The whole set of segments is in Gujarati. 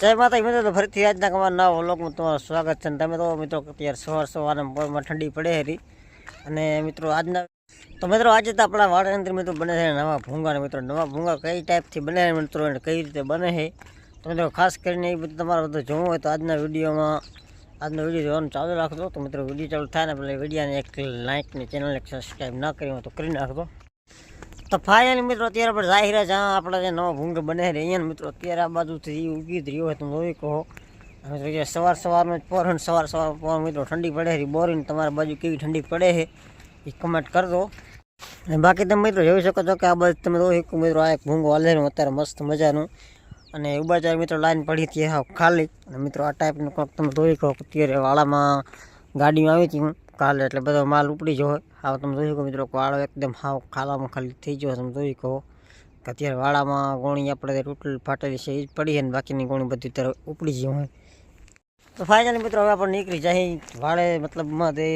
જય માતા મિત્રો, તો ફરીથી આજના કમા નવા વ્લોગમાં તમારું સ્વાગત છે. તમે તો મિત્રો અત્યારે સવાર સવારે પોરમાં ઠંડી પડે હતી અને મિત્રો, આજના તો મિત્રો, આજે તો આપણા અંદર મિત્રો બને છે નવા ભૂંગા. ને મિત્રો, નવા ભૂંગા કઈ ટાઈપથી બને મિત્રો અને કઈ રીતે બને છે? તો મિત્રો, ખાસ કરીને એ બધું તમારે બધું જોવું હોય તો આજના વિડીયોમાં આજનો વીડિયો જોવાનું ચાલુ રાખજો. તો મિત્રો, વીડિયો ચાલુ થાય ને પહેલાં વિડીયાને એક લાઇક ને ચેનલને સબસ્ક્રાઈબ ના કરી હોય તો કરી નાખજો. તો ફાઇનલી મિત્રો અત્યારે આપણે જાહેર જ્યાં આપણે જે નવો ભૂંગ બને છે અહીંયા મિત્રો અત્યારે આ બાજુથી ઉગી રહ્યો હોય તમે જોઈ કહો. સવાર સવારનો જ પોર સવાર સવાર પોર મિત્રો ઠંડી પડે છે બોરીને તમારી બાજુ કેવી ઠંડી પડે છે એ કમેન્ટ કરજો અને બાકી તમે મિત્રો જોઈ શકો છો કે આ બાજુ તમે જોઈ શકો મિત્રો આ એક ભૂંગો હાલેલું અત્યારે મસ્ત મજાનું. અને ઉબાચાર મિત્રો લાઈન પડી હતી, હા, ખાલી. અને મિત્રો આ ટાઈપનું કંઈક તમે જોઈ કહો અત્યારે વાળામાં ગાડીમાં આવી હતી, હું કાલે એટલે બધો માલ ઉપડી જ હોય. હાવ તમે જોઈ શકો મિત્રો વાળો એકદમ હાવ ખાલામાં ખાલી થઈ ગયો તમે જોઈ કહો કે અત્યારે વાળામાં ગોણી આપણે તૂટેલી ફાટેલી છે, એ જ પડી છે ને બાકીની ગોણી બધી ત્યારે ઉપડી ગઈ હોય. તો ફાઇનલી મિત્રો હવે આપણે નીકળી જાય વાળે મતલબમાં તે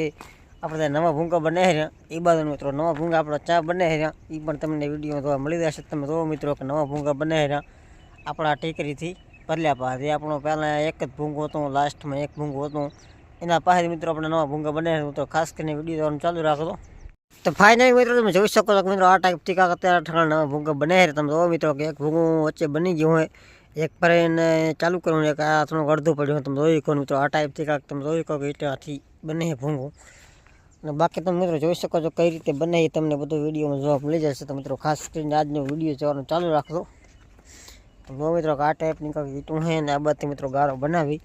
આપણે નવા ભૂંગા બને છે એ બાજુ મિત્રો નવા ભૂંગા આપણા ચા બને છે એ પણ તમને વીડિયો જોવા મળી જશે તમે જોવો મિત્રો કે નવા ભૂંગા બને રહ્યા આપણા ટેકરીથી પરલ્યા પાસે આપણો પહેલાં એક જ ભૂંગો હતો લાસ્ટમાં એક ભૂંગો હતો. એના પાસે મિત્રો આપણે નવા ભૂંગા બને છે તો ખાસ કરીને વીડિયો જોવાનું ચાલુ રાખો તો ફાઇનલી મિત્રો તમે જોઈ શકો છો કે મિત્રો આ ટાઈપથી ટીકા અત્યારે ઠંડા નવા ભૂંગા બને છે. તમે જોવો મિત્રો કે એક ભૂંગું વચ્ચે બની ગયું હોય, એક પર એને ચાલુ કરવું એક આ થોડું અડધું પડ્યું હોય. તમે જોઈ શકો મિત્રો આ ટાઈપથી ટીકા તમે જોઈ શકો કે ઈટાથી બને છે ભૂંગું. અને બાકી તમે મિત્રો જોઈ શકો છો કઈ રીતે બને એ તમને બધું વિડીયોમાં જોવા મળી જશે. તો મિત્રો ખાસ કરીને આજનો વીડિયો જોવાનું ચાલુ રાખજો. તો મિત્રો કે આ ટાઈપની કંઈક ઈટું છે અને આ બધી મિત્રો ગારો બનાવી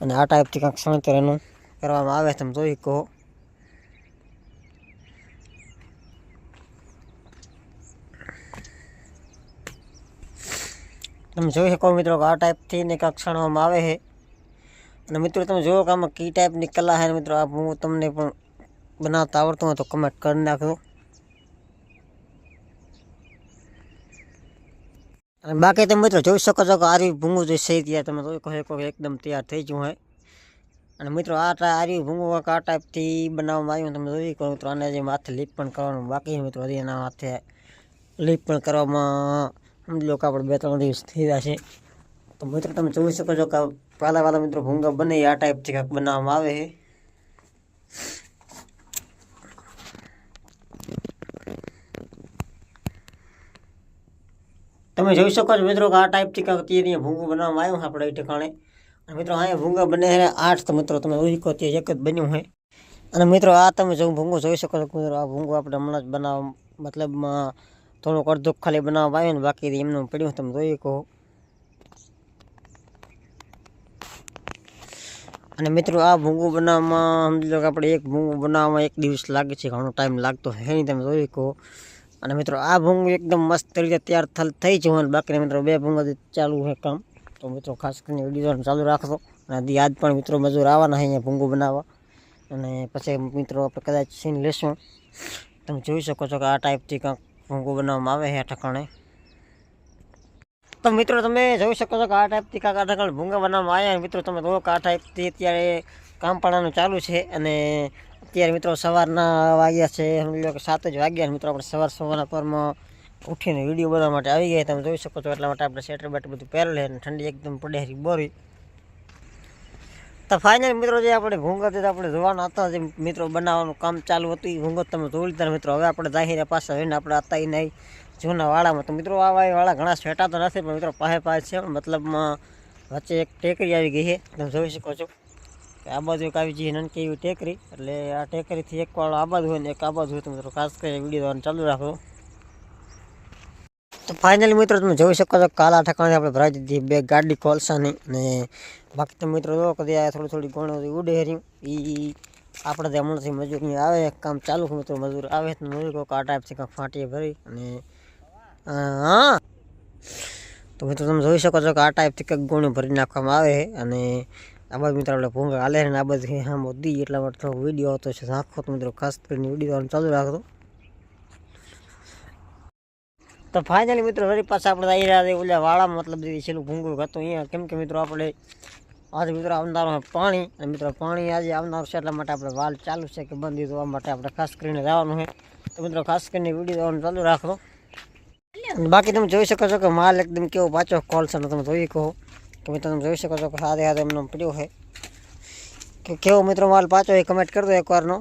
અને આ ટાઈપથી કંઈક સણતર એનું કરવામાં આવે તમે જોઈ કહો તમે જોઈ શકો મિત્રો કે આ ટાઈપથી ને કાંઈક આવે છે. અને મિત્રો તમે જુઓ કે આમાં કઈ ટાઈપની કલા છે મિત્રો, આ હું તમને પણ બનાવતા આવડતું હોય તો કમેન્ટ કરી નાખજો. અને બાકી તમે મિત્રો જોઈ શકો છો કે આવી ભૂંગું જે છે ત્યાં તમે જોઈ કહો એકદમ તૈયાર થઈ ગયું હોય અને મિત્રો, આ ટા ભૂંગવા ભૂંગું આ ટાઈપથી બનાવવામાં આવ્યું. તમે જોઈ શકો મિત્રો, આને જે માથે લીપ પણ કરવાનું બાકી મિત્રો. હજી એના માથે લીપ પણ કરવામાં, સમજી કે આપણે બે ત્રણ દિવસ થઈ છે. તો મિત્રો, તમે જોઈ શકો છો કે પહેલાં વાલા મિત્રો ભૂંગા બને આ ટાઈપથી કાંઈક બનાવવામાં આવે છે. તમે જોઈ શકો છો મિત્રો કે આ ટાઈપથી કાંઈક અત્યારે ભૂંગું બનાવવામાં આવ્યું આપણે એ ઠેકાણે. મિત્રો, અહીંયા ભૂંગા બને છે આઠ તો મિત્રો તમે શકો ત્યાં એક જ બન્યું હોય અને મિત્રો, આ તમે જો ભૂંગું જોઈ શકો છો મિત્રો, આ ભૂંગું આપણે હમણાં જ બનાવ, મતલબમાં થોડુંક અડધું ખાલી બનાવવા આવ્યું ને બાકી એમનું પડ્યું તમે જોઈ કહો અને મિત્રો, આ ભૂંગું બનાવવામાં, સમજી લો કે આપણે એક ભૂંગું બનાવવામાં એક દિવસ લાગે છે, ઘણો ટાઈમ લાગતો છે નહીં તમે જોઈ કહો અને મિત્રો, આ ભૂંગું એકદમ મસ્ત રીતે તૈયાર થઈ જવાનું બાકીના બાકી મિત્રો, બે ભૂંગા ચાલુ છે કામ. તો મિત્રો ખાસ કરીને વીડિયો ચાલુ રાખજો અને આજ પણ મિત્રો મજૂર આવવાના અહીંયા ભૂંગું બનાવવા. અને પછી મિત્રો આપણે કદાચ સીન લેશું. તમે જોઈ શકો છો કે આ ટાઈપથી કાંક ભૂંગું બનાવવામાં આવે છે આ ઠકાણે તો મિત્રો તમે જોઈ શકો છો કે આ ટાઈપથી કાંક આ ઠકાણે ભૂંગા બનાવવામાં આવ્યા મિત્રો તમે જોવો કે આ ટાઈપથી અત્યારે કામ પાડવાનું ચાલુ છે. અને અત્યારે મિત્રો સવારના વાગ્યા છે. સમજી કે સાત જ વાગ્યા મિત્રો. આપણે સવાર સવારના પરમાં ઉઠીને વીડિયો બનાવવા માટે આવી ગયા તમે જોઈ શકો છો એટલા માટે આપણે સ્વેટર બેટર બધું પહેરેલું અને ઠંડી એકદમ પડે હરી બોરી. તો ફાઇનલ મિત્રો જે આપણે ભૂંગત આપણે જોવાના હતા જે મિત્રો બનાવવાનું કામ ચાલુ હતું, એ ભૂંગત તમે જોઈ લીધા મિત્રો. હવે આપણે જાહેર પાસે હોઈને આપણે હતા એ નહીં જૂના વાળામાં તો મિત્રો આ વાળા ઘણા સ્વેટા તો નથી, પણ મિત્રો પાસે પાસે છે. મતલબમાં વચ્ચે એક ટેકરી આવી ગઈ છે. તમે જોઈ શકો છો કે આ બાજુ એક આવી જઈએ નાનકી એવી ટેકરી. એટલે આ ટેકરીથી એક વાળો આ હોય ને એક આ હોય તો મિત્રો ખાસ કરીને વીડિયો ચાલુ રાખો તો ફાઇનલી મિત્રો, તમે જોઈ શકો છો કાલા ઠકાણે આપણે ભરાઈ દીધી બે ગાડી કોલસાની અને બાકી તમે મિત્રો જો કદી આ થોડી થોડી ગણો ઉડે હરી એ આપણે ત્યાં હમણાંથી મજૂર આવે કામ ચાલુ મિત્રો, મજૂર આવે તો મજૂર કહો આ ટાઈપથી કાંઈક ફાટીએ ભરી અને હા. તો મિત્રો તમે જોઈ શકો છો કે આ ટાઈપથી કંઈક ગુણ ભરી નાખવામાં આવે છે અને આ બાજુ મિત્રો આપણે ભૂંગા હાલે ને આ બધી હા મોદી એટલા માટે થોડો વીડિયો આવતો છે નાખો તો મિત્રો ખાસ કરીને વીડિયો ચાલુ રાખજો તો ફાઇનલી મિત્રો, ફરી પાછા આપણે આવી રહ્યા ઓલા વાળા મતલબ જે છેલ્લું ભૂંગું હતું અહીંયા. કેમ કે મિત્રો, આપણે આજે મિત્રો આવનારું પાણી, અને મિત્રો, પાણી આજે આવનારું છે એટલા માટે આપણે વાલ ચાલુ છે કે બંધ દીધું આ માટે આપણે ખાસ કરીને જવાનું છે. તો મિત્રો, ખાસ કરીને વીડિયો જોવાનું ચાલુ રાખો. બાકી તમે જોઈ શકો છો કે માલ એકદમ કેવો પાછો કોલ છે તમે જોઈ કહો કે મિત્રો, તમે જોઈ શકો છો કે હાથે હાથે એમનો પડ્યો છે. કે કેવો મિત્રો માલ પાછો એ કમેન્ટ કરી દો એકવારનો.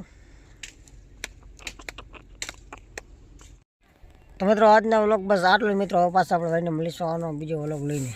તો મિત્રો, આજના વ્લોગ બસ આટલું મિત્રો. પાછા આપણે ભાઈને મળીશું આનો બીજો વ્લોગ લઈને.